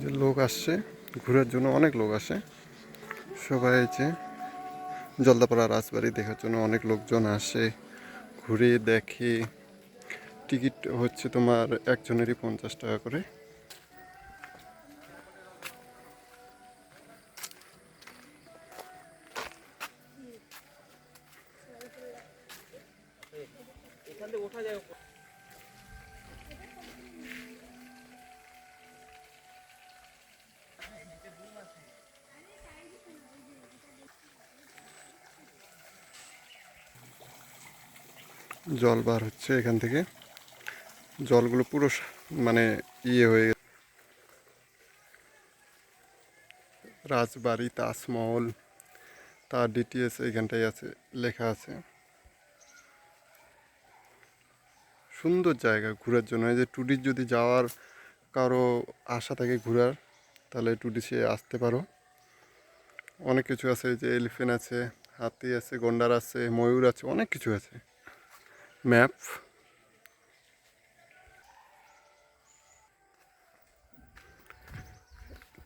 যে লোক আসছে, ঘোরার জন্য অনেক লোক আসে। সবাই যে জলদাপাড়া রাজবাড়ি দেখার জন্য অনেক লোকজন আসে, ঘুরে দেখে। টিকিট হচ্ছে তোমার একজনেরই পঞ্চাশ টাকা করে। এখান থেকে ওঠা যায় জল বার হচ্ছে এখান থেকে। জলগুলো পুরো মানে ইয়ে হয়ে গেছে। রাজবাড়ি, তাজমহল, তার ডিটিএস এইখানটায় আছে, লেখা আছে। সুন্দর জায়গা ঘোরার জন্য। এই যে টুরিস্ট যদি যাওয়ার কারও আশা থাকে ঘোরার, তাহলে টুডি সে আসতে পারো। অনেক কিছু আছে যে এলিফেন্ট আছে, হাতি আছে, গন্ডার আছে, ময়ূর আছে, অনেক কিছু আছে। ম্যাপ।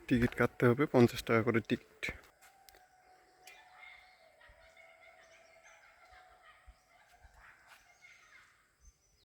টিকিট কাটতে হবে, পঞ্চাশ টাকা করে টিকিট।